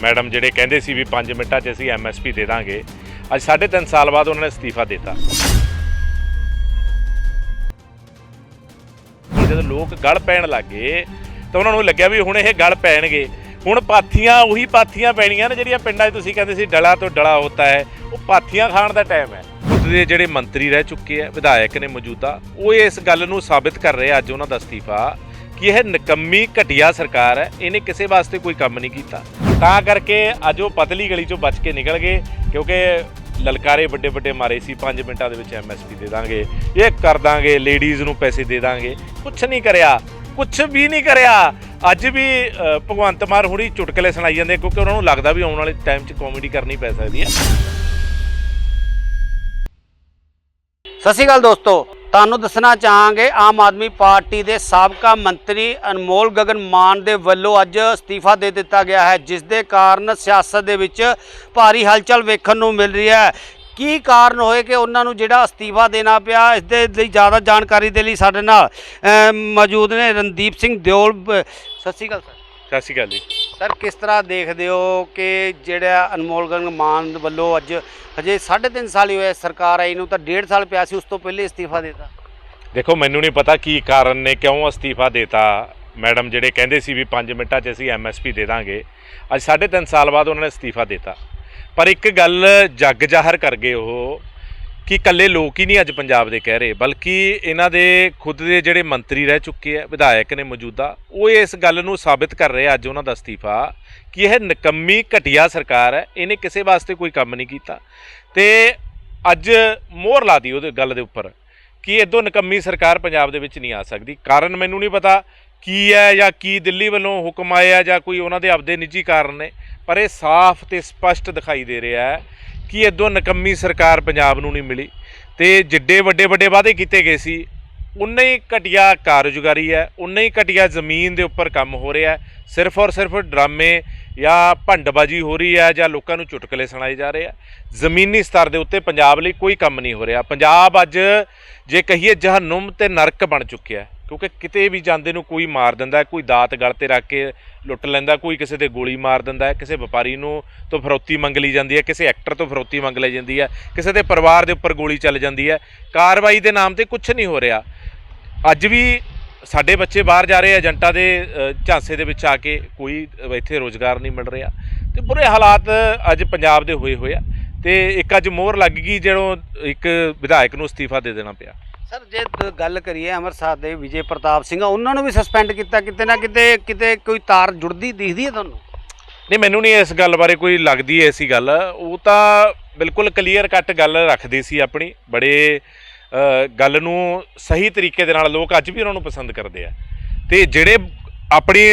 Madam ਜਿਹੜੇ ਕਹਿੰਦੇ ਸੀ ਵੀ 5 ਮਿੰਟਾਂ 'ਚ ਅਸੀਂ ਐਮਐਸਪੀ ਦੇ ਦਾਂਗੇ, ਅੱਜ 3.5 ਸਾਲ ਬਾਅਦ ਉਹਨਾਂ ਨੇ ਅਸਤੀਫਾ ਦਿੱਤਾ। ਜਦੋਂ ਲੋਕ ਗਲ ਪੈਣ ਲੱਗੇ ਤਾਂ ਉਹਨਾਂ ਨੂੰ ਲੱਗਿਆ ਵੀ ਹੁਣ ਇਹ ਗਲ ਪੈਣਗੇ। ਹੁਣ ਪਾਥੀਆਂ, ਉਹੀ ਪਾਥੀਆਂ ਪੈਣੀਆਂ ਨੇ ਜਿਹੜੀਆਂ ਪਿੰਡਾਂ 'ਚ ਤੁਸੀਂ ਕਹਿੰਦੇ ਸੀ ਡਲਾ ਤੋਂ ਡਲਾ ਹੁੰਦਾ ਹੈ, ਉਹ ਪਾਥੀਆਂ ਖਾਣ ਦਾ ਟਾਈਮ ਹੈ। ਖੁਦ ਦੇ ਜਿਹੜੇ ਮੰਤਰੀ ਰਹਿ ਚੁੱਕੇ ਆ, ਵਿਧਾਇਕ ਨੇ ਮੌਜੂਦਾ, ਉਹ ਇਸ ਗੱਲ ਨੂੰ ਸਾਬਿਤ ਕਰ ਰਹੇ ਅੱਜ ਉਹਨਾਂ ਦਾ ਅਸਤੀਫਾ। ਕਿ ਇਹ ਨਕੰਮੀ ਘਟੀਆ ਸਰਕਾਰ ਹੈ? ਇਹਨੇ ਕਿਸੇ ਵਾਸਤੇ ਕੋਈ ਕੰਮ ਨਹੀਂ ਕੀਤਾ। ਤਾਂ ਕਰਕੇ ਅੱਜ ਉਹ ਪਤਲੀ ਗਲੀ ਚੋਂ ਬਚ ਕੇ ਨਿਕਲ ਗਏ, ਕਿਉਂਕਿ ਲਲਕਾਰੇ ਵੱਡੇ ਵੱਡੇ ਮਾਰੇ ਸੀ 5 ਮਿੰਟਾਂ ਦੇ ਵਿੱਚ ਐਮਐਸਪੀ ਦੇ ਦਾਂਗੇ, ਇਹ ਕਰ ਦਾਂਗੇ ਲੇਡੀਜ਼ ਨੂੰ ਪੈਸੇ ਦੇ ਦਾਂਗੇ। ਕੁਝ ਨਹੀਂ ਕਰਿਆ ਕੁਝ ਵੀ ਨਹੀਂ ਕਰਿਆ। ਅੱਜ ਵੀ ਭਗਵੰਤ ਮਾਨ ਹੁਣੀ ਚੁਟਕਲੇ ਸੁਣਾਈ ਜਾਂਦੇ, ਕਿਉਂਕਿ ਉਹਨਾਂ ਨੂੰ ਲੱਗਦਾ ਵੀ ਆਉਣ ਵਾਲੇ ਟਾਈਮ 'ਚ ਕਾਮੇਡੀ ਕਰਨੀ ਪੈ ਸਕਦੀ ਹੈ। ਸਤਿ ਸ਼੍ਰੀ ਅਕਾਲ ਦੋਸਤੋ। ਤੁਹਾਨੂੰ ਦੱਸਣਾ ਚਾਹਾਂਗੇ, ਆਮ ਆਦਮੀ ਪਾਰਟੀ ਦੇ ਸਾਬਕਾ ਮੰਤਰੀ ਅਨਮੋਲ ਗਗਨ ਮਾਨ ਦੇ ਵੱਲੋਂ ਅੱਜ ਅਸਤੀਫਾ ਦੇ ਦਿੱਤਾ ਗਿਆ ਹੈ, ਜਿਸ ਦੇ ਕਾਰਨ ਸਿਆਸਤ ਦੇ ਵਿੱਚ ਭਾਰੀ ਹਲਚਲ ਵੇਖਣ ਨੂੰ ਮਿਲ ਰਹੀ ਹੈ। ਕੀ ਕਾਰਨ ਹੋਏ ਕਿ ਉਹਨਾਂ ਨੂੰ ਜਿਹੜਾ ਅਸਤੀਫਾ ਦੇਣਾ ਪਿਆ, ਇਸ ਦੇ ਲਈ ਜ਼ਿਆਦਾ ਜਾਣਕਾਰੀ ਦੇ ਲਈ ਸਾਡੇ ਨਾਲ ਮੌਜੂਦ ਨੇ ਰਣਦੀਪ ਸਿੰਘ ਦਿਓਲ ਸਤਿ ਸ਼੍ਰੀ ਅਕਾਲ ਸਰ। ਸਤਿ ਸ਼੍ਰੀ ਅਕਾਲ ਜੀ। ਸਰ ਕਿਸ ਤਰ੍ਹਾਂ ਦੇਖਦੇ ਹੋ ਕਿ ਜਿਹੜਾ ਅਨਮੋਲ ਗਗਨ ਮਾਨ ਵੱਲੋਂ ਅੱਜ ਹਜੇ 3.5 ਸਾਲ ਹੀ ਹੋਏ ਸਰਕਾਰ ਆਈ ਨੂੰ ਤਾਂ 1.5 ਸਾਲ ਪਿਆ ਸੀ ਉਸ ਤੋਂ ਪਹਿਲੇ ਅਸਤੀਫਾ ਦਿੱਤਾ। ਦੇਖੋ ਮੈਨੂੰ ਨਹੀਂ ਪਤਾ ਕੀ ਕਾਰਨ ਨੇ ਕਿਉਂ ਅਸਤੀਫਾ ਦਿੱਤਾ। ਮੈਡਮ ਜਿਹੜੇ ਕਹਿੰਦੇ ਸੀ ਵੀ 5 ਮਿੰਟਾਂ 'ਚ ਅਸੀਂ ਐਮਐਸਪੀ ਦੇ ਦਾਂਗੇ ਅੱਜ 3.5 ਸਾਲ ਬਾਅਦ ਉਹਨਾਂ ਨੇ ਅਸਤੀਫਾ ਦਿੱਤਾ। ਪਰ ਇੱਕ ਗੱਲ ਜੱਗ ਜ਼ਾਹਰ ਕਰ ਗਏ ਉਹ ਕਿ ਇਕੱਲੇ ਲੋਕ ਹੀ ਨਹੀਂ ਅੱਜ ਪੰਜਾਬ ਦੇ ਕਹਿ ਰਹੇ, ਬਲਕਿ ਇਹਨਾਂ ਦੇ ਖੁਦ ਦੇ ਜਿਹੜੇ ਮੰਤਰੀ ਰਹਿ ਚੁੱਕੇ ਆ, ਵਿਧਾਇਕ ਨੇ ਮੌਜੂਦਾ, ਉਹ ਇਸ ਗੱਲ ਨੂੰ ਸਾਬਿਤ ਕਰ ਰਹੇ ਅੱਜ ਉਹਨਾਂ ਦਾ ਅਸਤੀਫਾ, ਕਿ ਇਹ ਨਿਕੰਮੀ ਘਟੀਆ ਸਰਕਾਰ ਹੈ, ਇਹਨੇ ਕਿਸੇ ਵਾਸਤੇ ਕੋਈ ਕੰਮ ਨਹੀਂ ਕੀਤਾ। ਤੇ ਅੱਜ ਮੋਹਰ ਲਾ ਦੀ ਉਹਦੇ ਗੱਲ ਦੇ ਉੱਪਰ, ਕਿ ਇਦੋਂ ਨਿਕੰਮੀ ਸਰਕਾਰ ਪੰਜਾਬ ਦੇ ਵਿੱਚ ਨਹੀਂ ਆ ਸਕਦੀ। ਕਾਰਨ ਮੈਨੂੰ ਨਹੀਂ ਪਤਾ ਕੀ ਹੈ ਜਾਂ ਕੀ ਦਿੱਲੀ ਵੱਲੋਂ ਹੁਕਮ ਆਇਆ ਜਾਂ ਕੋਈ ਉਹਨਾਂ ਦੇ ਆਪਦੇ ਨਿੱਜੀ ਕਾਰਨ ਨੇ, ਪਰ ਇਹ ਸਾਫ਼ ਤੇ ਸਪਸ਼ਟ ਦਿਖਾਈ ਦੇ ਰਿਹਾ ਹੈ ਕਿ ਇਦੋਂ ਨਕੰਮੀ ਸਰਕਾਰ ਪੰਜਾਬ ਨੂੰ ਨਹੀਂ ਮਿਲੀ ਤੇ ਜਿੱਡੇ ਵੱਡੇ ਵੱਡੇ ਵਾਅਦੇ ਕੀਤੇ ਗਏ ਸੀ, ਉਨਾ ਹੀ ਘਟੀਆ ਕਾਰਜਕਾਰੀ ਹੈ, ਉਨਾ ਹੀ ਘਟੀਆ ਜ਼ਮੀਨ ਦੇ ਉੱਪਰ ਕੰਮ ਹੋ ਰਿਹਾ ਹੈ, ਸਿਰਫ ਔਰ ਸਿਰਫ ਡਰਾਮੇ ਜਾਂ ਭੰਡਬਾਜੀ ਹੋ ਰਹੀ ਹੈ ਜਾਂ ਲੋਕਾਂ ਨੂੰ ਚੁਟਕਲੇ ਸੁਣਾਏ ਜਾ ਰਹੇ ਆ। ਜ਼ਮੀਨੀ ਸਤਰ ਦੇ ਉੱਤੇ ਪੰਜਾਬ ਲਈ ਕੋਈ ਕੰਮ ਨਹੀਂ ਹੋ ਰਿਹਾ। ਪੰਜਾਬ ਅੱਜ ਜੇ ਕਹੀਏ ਜਹਨਮ ਤੇ ਨਰਕ ਬਣ ਚੁੱਕਿਆ ਹੈ। ਕਿਉਂਕਿ ਕਿਤੇ ਵੀ ਜਾਂਦੇ ਨੂੰ ਕੋਈ ਮਾਰ ਦਿੰਦਾ, ਕੋਈ ਦਾਤ ਗਲ ਤੇ ਰੱਖ ਕੇ ਲੁੱਟ ਲੈਂਦਾ, ਕੋਈ ਕਿਸੇ ਤੇ ਗੋਲੀ ਮਾਰ ਦਿੰਦਾ, ਕਿਸੇ ਵਪਾਰੀ ਨੂੰ ਤੋਂ ਫਰੋਤੀ ਮੰਗ ਲਈ ਜਾਂਦੀ ਹੈ, ਕਿਸੇ ਐਕਟਰ ਤੋਂ ਫਰੋਤੀ ਮੰਗ ਲਈ ਜਾਂਦੀ ਹੈ, ਕਿਸੇ ਦੇ ਪਰਿਵਾਰ ਦੇ ਉੱਪਰ ਗੋਲੀ ਚੱਲ ਜਾਂਦੀ ਹੈ, ਕਾਰਵਾਈ ਦੇ ਨਾਮ ਤੇ ਕੁਝ ਨਹੀਂ ਹੋ ਰਿਹਾ। ਅੱਜ ਵੀ ਸਾਡੇ ਬੱਚੇ ਬਾਹਰ ਜਾ ਰਹੇ ਏਜੰਟਾਂ ਦੇ ਝਾਂਸੇ ਦੇ ਵਿੱਚ ਆ ਕੇ ਕੋਈ ਇੱਥੇ ਰੋਜ਼ਗਾਰ ਨਹੀਂ ਮਿਲ ਰਿਹਾ। ਤੇ ਬੁਰੇ ਹਾਲਾਤ ਅੱਜ ਪੰਜਾਬ ਦੇ ਹੋਏ ਹੋਏ ਆ। ਤੇ ਇੱਕ ਅੱਜ ਮੋਹਰ ਲੱਗ ਗਈ ਜਦੋਂ ਇੱਕ ਵਿਧਾਇਕ ਨੂੰ ਅਸਤੀਫਾ ਦੇ ਦੇਣਾ ਪਿਆ। ਸਰ, ਜੇ ਗੱਲ ਕਰੀਏ ਅੰਮ੍ਰਿਤਸਰ ਦੇ ਵਿਜੇ ਪ੍ਰਤਾਪ ਸਿੰਘ, ਉਹਨਾਂ ਨੂੰ ਵੀ ਸਸਪੈਂਡ ਕੀਤਾ ਕਿਤੇ ਨਾ ਕਿਤੇ ਕਿਤੇ ਕੋਈ ਤਾਰ ਜੁੜਦੀ, ਦਿਖਦੀ ਹੈ ਤੁਹਾਨੂੰ? ਨਹੀਂ, ਮੈਨੂੰ ਨਹੀਂ ਇਸ ਗੱਲ ਬਾਰੇ ਕੋਈ ਲੱਗਦੀ ਐਸੀ ਗੱਲ। ਉਹ ਤਾਂ ਬਿਲਕੁਲ ਕਲੀਅਰ ਕੱਟ ਗੱਲ ਰੱਖਦੇ ਸੀ ਆਪਣੀ। ਬੜੇ ਗੱਲ ਨੂੰ ਸਹੀ ਤਰੀਕੇ ਦੇ ਨਾਲ ਲੋਕ ਅੱਜ ਵੀ ਉਹਨਾਂ ਨੂੰ ਪਸੰਦ ਕਰਦੇ ਆ। ਤੇ ਜਿਹੜੇ ਆਪਣੀ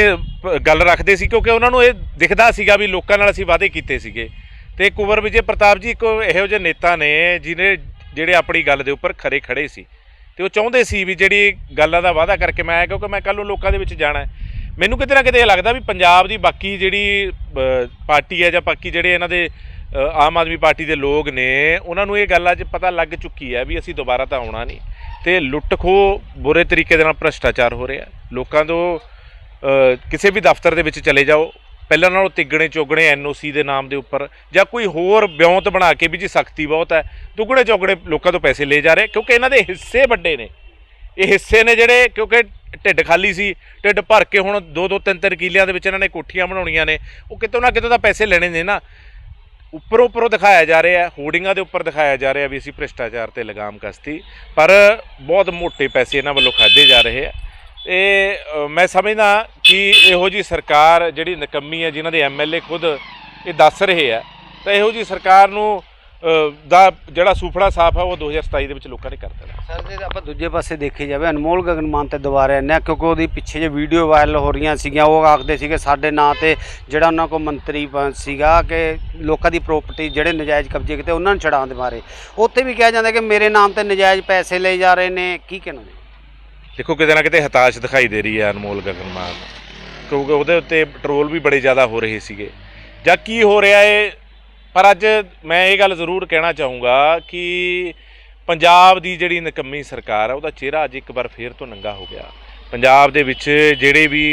ਗੱਲ ਰੱਖਦੇ ਸੀ, ਕਿਉਂਕਿ ਉਹਨਾਂ ਨੂੰ ਇਹ ਦਿਖਦਾ ਸੀਗਾ ਵੀ ਲੋਕਾਂ ਨਾਲ ਅਸੀਂ ਵਾਅਦੇ ਕੀਤੇ ਸੀਗੇ। ਤੇ ਕੁਵਰ ਵਿਜੇ ਪ੍ਰਤਾਪ ਜੀ ਇੱਕ ਇਹੋ ਜਿਹੇ ਨੇਤਾ ਨੇ, ਜਿਹਨੇ, ਜਿਹੜੇ ਆਪਣੀ ਗੱਲ ਦੇ ਉੱਪਰ ਖਰੇ ਖੜੇ ਸੀ। ਤੇ ਉਹ ਚਾਹੁੰਦੇ ਸੀ ਵੀ ਜਿਹੜੀ ਗੱਲਾਂ ਦਾ ਵਾਅਦਾ ਕਰਕੇ ਮੈਂ ਆਇਆ, ਕਿਉਂਕਿ ਮੈਂ ਕੱਲ ਨੂੰ ਲੋਕਾਂ ਦੇ ਵਿੱਚ ਜਾਣਾ ਮੈਨੂੰ ਕਿਤੇ ਨਾ ਕਿਤੇ ਇਹ ਲੱਗਦਾ ਵੀ ਪੰਜਾਬ ਦੀ ਬਾਕੀ ਜਿਹੜੀ ਪਾਰਟੀ ਹੈ ਜਾਂ ਬਾਕੀ ਜਿਹੜੇ ਇਹਨਾਂ ਦੇ ਆਮ ਆਦਮੀ ਪਾਰਟੀ ਦੇ ਲੋਕ ਨੇ, ਉਹਨਾਂ ਨੂੰ ਇਹ ਗੱਲ ਅੱਜ ਪਤਾ ਲੱਗ ਚੁੱਕੀ ਹੈ ਵੀ ਅਸੀਂ ਦੁਬਾਰਾ ਤਾਂ ਆਉਣਾ ਨਹੀਂ। ਤੇ ਲੁੱਟ ਖੋਹ ਬੁਰੇ ਤਰੀਕੇ ਦੇ ਨਾਲ ਭ੍ਰਸ਼ਟਾਚਾਰ ਹੋ ਰਿਹਾ ਲੋਕਾਂ ਤੋਂ ਕਿਸੇ ਵੀ ਦਫ਼ਤਰ ਦੇ ਵਿੱਚ ਚਲੇ ਜਾਓ ਪਹਿਲਾਂ ਨਾਲੋਂ ਤਿੱਗਣੇ ਚੋਗਣੇ ਐਨਓਸੀ ਦੇ ਨਾਮ ਦੇ ਉੱਪਰ ਜਾਂ ਕੋਈ ਹੋਰ ਬਿਉਂਤ ਬਣਾ ਕੇ ਵੀ ਜੀ ਸਖਤੀ ਬਹੁਤ ਹੈ, ਦੁੱਗਣੇ ਚੋਗਣੇ ਲੋਕਾਂ ਤੋਂ ਪੈਸੇ ਲੈ ਜਾ ਰਹੇ, ਕਿਉਂਕਿ ਇਹਨਾਂ ਦੇ ਹਿੱਸੇ ਵੱਡੇ ਨੇ। ਇਹ ਹਿੱਸੇ ਨੇ ਜਿਹੜੇ, ਕਿਉਂਕਿ ਢਿੱਡ ਖਾਲੀ ਸੀ, ਢਿੱਡ ਭਰ ਕੇ ਹੁਣ ਦੋ ਦੋ ਤਿੰਨ ਤਿੰਨ ਕਿਲਿਆਂ ਦੇ ਵਿੱਚ ਇਹਨਾਂ ਨੇ ਕੋਠੀਆਂ ਬਣਾਉਣੀਆਂ ਨੇ, ਉਹ ਕਿਤੋਂ ਨਾ ਕਿਤੋਂ ਤਾਂ ਪੈਸੇ ਲੈਣੇ ਨੇ ਨਾ। ਉੱਪਰੋਂ ਉੱਪਰੋਂ ਦਿਖਾਇਆ ਜਾ ਰਿਹਾ, ਹੋਰਡਿੰਗਾਂ ਦੇ ਉੱਪਰ ਦਿਖਾਇਆ ਜਾ ਰਿਹਾ ਵੀ ਅਸੀਂ ਭ੍ਰਿਸ਼ਟਾਚਾਰ ਤੇ ਲਗਾਮ ਕਸਤੀ, ਪਰ ਬਹੁਤ ਮੋٹے ਪੈਸੇ ਇਹਨਾਂ ਵੱਲੋਂ ਖਾਦੇ ਜਾ ਰਹੇ ਆ। ਇਹ ਮੈਂ ਸਮਝਦਾ ਕਿ ਇਹੋ ਜੀ ਸਰਕਾਰ ਜਿਹੜੀ ਨਕੰਮੀ ਹੈ, ਜਿਨ੍ਹਾਂ ਦੇ ਐਮਐਲਏ ਖੁਦ ਇਹ ਦੱਸ ਰਹੇ ਆ, ਤਾਂ ਇਹੋ ਜੀ ਸਰਕਾਰ ਨੂੰ ਦਾ ਜਿਹੜਾ ਸੂਫੜਾ ਸਾਫ਼ ਹੈ ਉਹ 2027 ਦੇ ਵਿੱਚ ਲੋਕਾਂ ਨੇ ਕਰ ਦੇਣਾ। ਸਰ, ਜੇ ਆਪਾਂ ਦੂਜੇ ਪਾਸੇ ਦੇਖੇ ਜਾਵੇ, ਅਨਮੋਲ ਗਗਨ ਮਾਨ ਤੇ ਦੁਬਾਰਾ ਆਨੇ ਕਿਉਂਕਿ ਉਹਦੀ ਪਿੱਛੇ ਜੇ ਵੀਡੀਓ ਵਾਇਰਲ ਹੋ ਰਹੀਆਂ ਸੀਗੀਆਂ, ਉਹ ਆਖਦੇ ਸੀਗੇ ਸਾਡੇ ਨਾਂ ਤੇ ਜਿਹੜਾ ਉਹਨਾਂ ਕੋਲ ਮੰਤਰੀ ਪ- ਸੀਗਾ ਕਿ ਲੋਕਾਂ ਦੀ ਪ੍ਰਾਪਰਟੀ ਜਿਹੜੇ ਨਜਾਇਜ਼ ਕਬਜ਼ੇ ਕੀਤੇ, ਉਹਨਾਂ ਨੂੰ ਛਡਾਉਣ ਦੇ ਬਾਰੇ ਉੱਥੇ ਵੀ ਕਿਹਾ ਜਾਂਦਾ ਕਿ ਮੇਰੇ ਨਾਮ ਤੇ ਨਜਾਇਜ਼ ਪੈਸੇ ਲਏ ਜਾ ਰਹੇ ਨੇ, ਕੀ ਕਹਿਣਾ ਜੀ? ਦੇਖੋ ਕਿਤੇ ਨਾ ਕਿਤੇ ਹਤਾਸ਼ ਦਿਖਾਈ ਦੇ ਰਹੀ ਹੈ ਅਨਮੋਲ ਗਗਨ ਮਾਨ ਕਿਉਂਕਿ ਉਹਦੇ ਉੱਤੇ ਪੈਟਰੋਲ ਵੀ ਬੜੇ ਜ਼ਿਆਦਾ ਹੋ ਰਹੇ ਸੀਗੇ। ਜਾਂ ਕੀ ਹੋ ਰਿਹਾ ਏ? ਪਰ ਅੱਜ ਮੈਂ ਇਹ ਗੱਲ ਜ਼ਰੂਰ ਕਹਿਣਾ ਚਾਹੂੰਗਾ ਕਿ ਪੰਜਾਬ ਦੀ ਜਿਹੜੀ ਨਿਕੰਮੀ ਸਰਕਾਰ ਹੈ ਉਹਦਾ ਚਿਹਰਾ ਅੱਜ ਇੱਕ ਵਾਰ ਫੇਰ ਤੋਂ ਨੰਗਾ ਹੋ ਗਿਆ। ਪੰਜਾਬ ਦੇ ਵਿੱਚ ਜਿਹੜੇ ਵੀ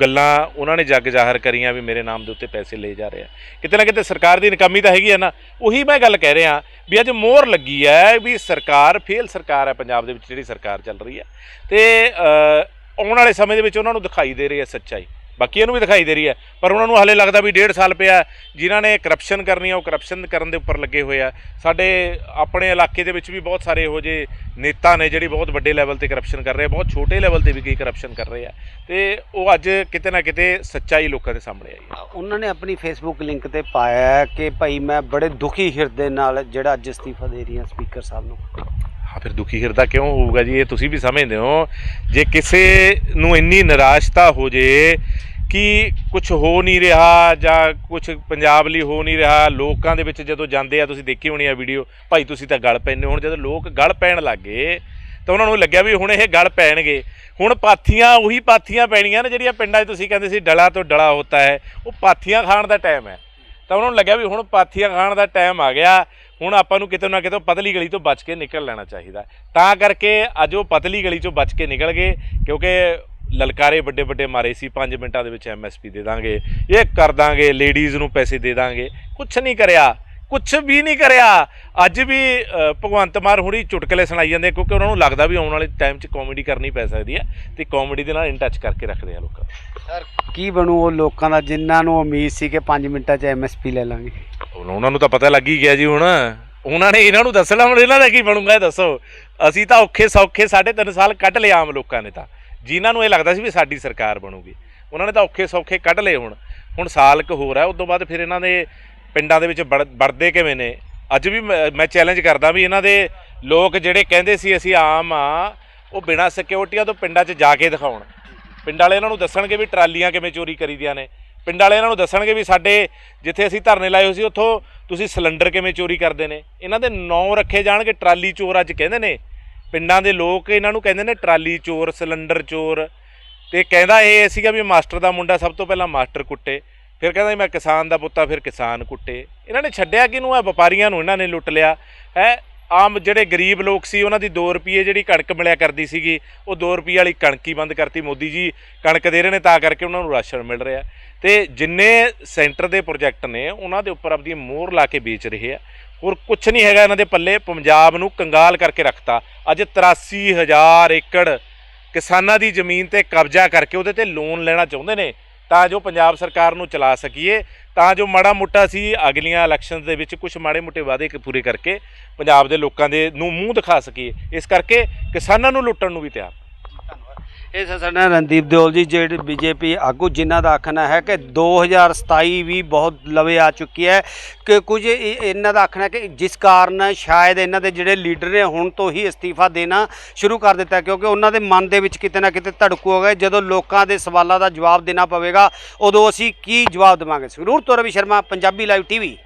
ਗੱਲਾਂ ਉਹਨਾਂ ਨੇ ਜੱਗ ਜ਼ਾਹਰ ਕਰੀਆਂ ਵੀ ਮੇਰੇ ਨਾਮ ਦੇ ਉੱਤੇ ਪੈਸੇ ਲਏ ਜਾ ਰਹੇ ਆ। ਕਿਤੇ ਨਾ ਕਿਤੇ ਸਰਕਾਰ ਦੀ ਨਕਾਮੀ ਤਾਂ ਹੈਗੀ ਹੈ ਨਾ, ਉਹੀ ਮੈਂ ਗੱਲ ਕਹਿ ਰਿਹਾ ਵੀ ਅੱਜ ਮੋਹਰ ਲੱਗੀ ਹੈ ਵੀ ਸਰਕਾਰ, ਫੇਲ ਸਰਕਾਰ ਹੈ ਪੰਜਾਬ ਦੇ ਵਿੱਚ ਜਿਹੜੀ ਸਰਕਾਰ ਚੱਲ ਰਹੀ ਹੈ ਤੇ ਆਉਣ ਵਾਲੇ ਸਮੇਂ ਦੇ ਵਿੱਚ ਉਹਨਾਂ ਨੂੰ ਦਿਖਾਈ ਦੇ ਰਹੀ ਹੈ ਸੱਚਾਈ। ਬਾਕੀਆਂ ਨੂੰ ਵੀ ਦਿਖਾਈ ਦੇ ਰਹੀ ਹੈ। ਪਰ ਉਹਨਾਂ ਨੂੰ ਹਾਲੇ ਲੱਗਦਾ ਵੀ ਡੇਢ ਸਾਲ ਪਿਆ ਜਿਨ੍ਹਾਂ ਨੇ ਕਰਪਸ਼ਨ ਕਰਨੀ ਆ ਉਹ ਕਰਪਸ਼ਨ ਕਰਨ ਦੇ ਉੱਪਰ ਲੱਗੇ ਹੋਏ ਆ। ਸਾਡੇ ਆਪਣੇ ਇਲਾਕੇ ਦੇ ਵਿੱਚ ਵੀ ਬਹੁਤ ਸਾਰੇ ਇਹੋ ਜਿਹੇ ਨੇਤਾ ਨੇ ਜਿਹੜੀ ਬਹੁਤ ਵੱਡੇ ਲੈਵਲ ਤੇ ਕਰਪਸ਼ਨ ਕਰ ਰਹੇ ਆ ਬਹੁਤ ਛੋਟੇ ਲੈਵਲ ਤੇ ਵੀ ਕਈ ਕਰਪਸ਼ਨ ਕਰ ਰਹੇ ਆ। ਤੇ ਉਹ ਅੱਜ ਕਿਤੇ ਨਾ ਕਿਤੇ ਸੱਚਾਈ ਲੋਕਾਂ ਦੇ ਸਾਹਮਣੇ ਆਈ ਉਹਨਾਂ ਨੇ ਆਪਣੀ ਫੇਸਬੁੱਕ ਲਿੰਕ ਤੇ ਪਾਇਆ ਕਿ ਭਾਈ ਮੈਂ ਬੜੇ ਦੁਖੀ ਹਿਰਦੇ ਨਾਲ ਜਿਹੜਾ ਅੱਜ ਅਸਤੀਫਾ ਦੇ ਰਹੀ ਹਾਂ ਸਪੀਕਰ ਸਾਹਿਬ ਨੂੰ। ਹਾਂ ਫਿਰ ਦੁਖੀ ਹਿਰਦਾ ਕਿਉਂ ਹੋਊਗਾ ਜੀ? ਇਹ ਤੁਸੀਂ ਵੀ ਸਮਝਦੇ ਹੋ। ਜੇ ਕਿਸੇ ਨੂੰ ਇੰਨੀ ਨਿਰਾਸ਼ਤਾ ਹੋ ਜੇ ਕਿ ਕੁਝ ਹੋ ਨਹੀਂ ਰਿਹਾ ਜਾਂ ਕੁਝ ਪੰਜਾਬ ਲਈ ਹੋ ਨਹੀਂ ਰਿਹਾ? ਲੋਕਾਂ ਦੇ ਵਿੱਚ ਜਦੋਂ ਜਾਂਦੇ ਆ, ਤੁਸੀਂ ਦੇਖੀ ਹੋਣੀ ਆ ਵੀਡੀਓ, ਭਾਈ ਤੁਸੀਂ ਤਾਂ ਗਲ ਪੈਂਦੇ ਹੋ। ਹੁਣ ਜਦੋਂ ਲੋਕ ਗਲ ਪੈਣ ਲੱਗੇ ਤਾਂ ਉਹਨਾਂ ਨੂੰ ਲੱਗਿਆ ਵੀ ਹੁਣ ਇਹ ਗਲ ਪੈਣਗੇ। ਹੁਣ ਪਾਥੀਆਂ, ਉਹੀ ਪਾਥੀਆਂ ਪੈਣੀਆਂ ਨੇ ਜਿਹੜੀਆਂ ਪਿੰਡਾਂ 'ਚ ਤੁਸੀਂ ਕਹਿੰਦੇ ਸੀ ਡਲਾ ਤੋਂ ਡਲਾ ਹੁੰਦਾ ਹੈ। ਉਹ ਪਾਥੀਆਂ ਖਾਣ ਦਾ ਟਾਈਮ ਹੈ। ਤਾਂ ਉਹਨਾਂ ਨੂੰ ਲੱਗਿਆ ਵੀ ਹੁਣ ਪਾਥੀਆਂ ਖਾਣ ਦਾ ਟਾਈਮ ਆ ਗਿਆ। ਹੁਣ ਆਪਾਂ ਨੂੰ ਕਿਤੇ ਨਾ ਕਿਤੇ ਪਤਲੀ ਗਲੀ ਤੋਂ ਬਚ ਕੇ ਨਿਕਲ ਲੈਣਾ ਚਾਹੀਦਾ। ਤਾਂ ਕਰਕੇ ਅੱਜ ਉਹ ਪਤਲੀ ਗਲੀ ਚੋਂ ਬਚ ਕੇ ਨਿਕਲ ਗਏ, ਕਿਉਂਕਿ ਲਲਕਾਰੇ ਵੱਡੇ ਵੱਡੇ ਮਾਰੇ ਸੀ 5 ਮਿੰਟਾਂ ਦੇ ਵਿੱਚ ਐਮਐਸਪੀ ਦੇ ਦਾਂਗੇ। ਇਹ ਕਰ ਦਾਂਗੇ ਲੇਡੀਜ਼ ਨੂੰ ਪੈਸੇ ਦੇ ਦਾਂਗੇ। ਕੁਝ ਨਹੀਂ ਕਰਿਆ ਕੁਝ ਵੀ ਨਹੀਂ ਕਰਿਆ। ਅੱਜ ਵੀ ਭਗਵੰਤ ਮਾਨ ਹੁਣੀ ਚੁਟਕਲੇ ਸੁਣਾਈ ਜਾਂਦੇ ਕਿਉਂਕਿ ਉਹਨਾਂ ਨੂੰ ਲੱਗਦਾ ਵੀ ਆਉਣ ਵਾਲੇ ਟਾਈਮ 'ਚ ਕਾਮੇਡੀ ਕਰਨੀ ਪੈ ਸਕਦੀ ਹੈ ਤੇ ਕਾਮੇਡੀ ਦੇ ਨਾਲ ਇਨ ਟੱਚ ਕਰਕੇ ਰੱਖਦੇ ਆ ਲੋਕਾਂ। ਸਰ ਕੀ ਬਣੂ ਉਹ ਲੋਕਾਂ ਦਾ ਜਿਨ੍ਹਾਂ ਨੂੰ ਉਮੀਦ ਸੀ ਕਿ 5 ਮਿੰਟਾਂ 'ਚ ਐਮਐਸਪੀ ਲੈ ਲਾਂਗੇ? ਹੁਣ ਉਹਨਾਂ ਨੂੰ ਤਾਂ ਪਤਾ ਲੱਗ ਹੀ ਗਿਆ ਜੀ ਹੁਣ। ਉਹਨਾਂ ਨੇ ਇਹਨਾਂ ਨੂੰ ਦੱਸਣਾ ਹੁਣ ਇਹਨਾਂ ਦਾ ਕੀ ਬਣੂਗਾ ਇਹ ਦੱਸੋ। ਅਸੀਂ ਤਾਂ ਔਖੇ ਸੌਖੇ ਸਾਢੇ ਤਿੰਨ ਸਾਲ ਕੱਢ ਲਏ ਆਮ ਲੋਕਾਂ ਨੇ ਤਾਂ। ਜਿਨ੍ਹਾਂ ਨੂੰ ਇਹ ਲੱਗਦਾ ਸੀ ਵੀ ਸਾਡੀ ਸਰਕਾਰ ਬਣੂਗੀ। ਉਹਨਾਂ ਨੇ ਤਾਂ ਔਖੇ ਸੌਖੇ ਕੱਢ ਲਏ ਹੁਣ। ਹੁਣ ਸਾਲ ਕੁ ਹੋਰ ਹੈ ਉਸ ਤੋਂ ਬਾਅਦ ਫਿਰ ਇਹਨਾਂ ਦੇ ਪਿੰਡਾਂ ਦੇ ਵਿੱਚ ਵੜ- ਵੜਦੇ ਕਿਵੇਂ ਨੇ? ਅੱਜ ਵੀ ਮੈਂ ਮੈਂ ਚੈਲੰਜ ਕਰਦਾ ਵੀ ਇਹਨਾਂ ਦੇ ਲੋਕ ਜਿਹੜੇ ਕਹਿੰਦੇ ਸੀ ਅਸੀਂ ਆਮ ਆ, ਉਹ ਬਿਨਾਂ ਸਿਕਿਉਰਟੀਆਂ ਤੋਂ ਪਿੰਡਾਂ 'ਚ ਜਾ ਕੇ ਦਿਖਾਉਣ। ਪਿੰਡ ਵਾਲੇ ਇਹਨਾਂ ਨੂੰ ਦੱਸਣਗੇ ਵੀ ਟਰਾਲੀਆਂ ਕਿਵੇਂ ਚੋਰੀ ਕਰੀਦੀਆਂ ਨੇ। ਪਿੰਡ ਵਾਲੇ ਇਹਨਾਂ ਨੂੰ ਦੱਸਣਗੇ ਵੀ ਸਾਡੇ ਜਿੱਥੇ ਅਸੀਂ ਧਰਨੇ ਲਾਏ ਹੋਏ ਸੀ, ਉੱਥੋਂ ਤੁਸੀਂ ਸਿਲੰਡਰ ਕਿਵੇਂ ਚੋਰੀ ਕਰਦੇ ਨੇ? ਇਹਨਾਂ ਦੇ ਨਾਂ ਰੱਖੇ ਜਾਣਗੇ, ਟਰਾਲੀ ਚੋਰ ਅੱਜ ਕਹਿੰਦੇ ਨੇ। ਪਿੰਡਾਂ ਦੇ ਲੋਕ ਇਹਨਾਂ ਨੂੰ ਕਹਿੰਦੇ ਨੇ ਟਰਾਲੀ ਚੋਰ, ਸਿਲੰਡਰ ਚੋਰ। ਤੇ ਕਹਿੰਦਾ ਇਹ ਸੀਗਾ ਵੀ ਮਾਸਟਰ ਦਾ ਮੁੰਡਾ ਸਭ ਤੋਂ ਪਹਿਲਾਂ ਮਾਸਟਰ ਕੁੱਟੇ, ਫਿਰ ਕਹਿੰਦਾ ਮੈਂ ਕਿਸਾਨ ਦਾ ਪੁੱਤਾ ਫਿਰ ਕਿਸਾਨ ਕੁੱਟੇ। ਇਹਨਾਂ ਨੇ ਛੱਡਿਆ ਕਿਹਨੂੰ ਆ? ਵਪਾਰੀਆਂ ਨੂੰ ਇਹਨਾਂ ਨੇ ਲੁੱਟ ਲਿਆ। ਹੈ, ਆਮ ਜਿਹੜੇ ਗਰੀਬ ਲੋਕ ਸੀ, ਉਹਨਾਂ ਦੀ 2 ਰੁਪਏ ਜਿਹੜੀ ਕਣਕ ਮਿਲਿਆ ਕਰਦੀ ਸੀਗੀ, ਉਹ 2 ਰੁਪਏ ਵਾਲੀ ਕਣਕ ਹੀ ਬੰਦ ਕਰਤੀ ਮੋਦੀ ਜੀ। ਕਣਕ ਦੇ ਰਹੇ ਨੇ, ਤਾਂ ਕਰਕੇ ਉਹਨਾਂ ਨੂੰ ਰਾਸ਼ਨ ਮਿਲ ਰਿਹਾ। ਤੇ ਜਿੰਨੇ ਸੈਂਟਰ ਦੇ ਪ੍ਰੋਜੈਕਟ ਨੇ, ਉਹਨਾਂ ਦੇ ਉੱਪਰ ਆਪਣੀ ਮੋਹਰ ਲਾ ਕੇ ਵੇਚ ਰਹੇ ਆ। ਹੋਰ ਕੁਝ ਨਹੀਂ ਹੈਗਾ ਇਹਨਾਂ ਦੇ ਪੱਲੇ। ਪੰਜਾਬ ਨੂੰ ਕੰਗਾਲ ਕਰਕੇ ਰੱਖਤਾ। ਅੱਜ 83000 ਏਕੜ ਕਿਸਾਨਾਂ ਦੀ ਜ਼ਮੀਨ ਤੇ ਕਬਜ਼ਾ ਕਰਕੇ ਉਹਦੇ ਤੇ ਲੋਨ ਲੈਣਾ ਚਾਹੁੰਦੇ ਨੇ। ਤਾਂ ਜੋ ਪੰਜਾਬ ਸਰਕਾਰ ਨੂੰ ਚਲਾ ਸਕੀਏ, ਤਾਂ ਜੋ ਮਾੜਾ ਮੋਟਾ ਸੀ ਅਗਲੀਆਂ ਇਲੈਕਸ਼ਨਸ ਦੇ ਵਿੱਚ ਕੁਝ ਮਾੜੇ ਮੋਟੇ ਵਾਅਦੇ ਪੂਰੇ ਕਰਕੇ ਪੰਜਾਬ ਦੇ ਲੋਕਾਂ ਦੇ ਨੂੰ ਮੂੰਹ ਦਿਖਾ ਸਕੀਏ। ਇਸ ਕਰਕੇ ਕਿਸਾਨਾਂ ਨੂੰ ਲੁੱਟਣ ਨੂੰ ਵੀ ਤਿਆਰ। ਇਹ ਸਰ ਸਾਡੇ ਰਣਦੀਪ ਦਿਓਲ ਜੀ, ਜਿਹੜੇ ਬੀਜੇਪੀ ਆਗੂ, ਜਿਨ੍ਹਾਂ ਦਾ ਆਖਣਾ ਹੈ ਕਿ 2027 ਵੀ ਬਹੁਤ ਲਵੇ ਆ ਚੁੱਕੀ ਹੈ ਕਿ ਕੁਝ ਇਹ- ਇਹਨਾਂ ਦਾ ਆਖਣਾ ਕਿ ਜਿਸ ਕਾਰਨ ਸ਼ਾਇਦ ਇਹਨਾਂ ਦੇ ਜਿਹੜੇ ਲੀਡਰ ਨੇ ਹੁਣ ਤੋਂ ਹੀ ਅਸਤੀਫਾ ਦੇਣਾ ਸ਼ੁਰੂ ਕਰ ਦਿੱਤਾ ਕਿਉਂਕਿ ਉਹਨਾਂ ਦੇ ਮਨ ਦੇ ਵਿੱਚ ਕਿਤੇ ਨਾ ਕਿਤੇ ਧੜਕੂ ਹੋ ਗਏ ਜਦੋਂ ਲੋਕਾਂ ਦੇ ਸਵਾਲਾਂ ਦਾ ਜਵਾਬ ਦੇਣਾ ਪਵੇਗਾ, ਉਦੋਂ ਅਸੀਂ ਕੀ ਜਵਾਬ ਦੇਵਾਂਗੇ? ਜ਼ਰੂਰ ਤੋਂ ਰਵੀ ਸ਼ਰਮਾ, ਪੰਜਾਬੀ ਲਾਈਵ ਟੀਵੀ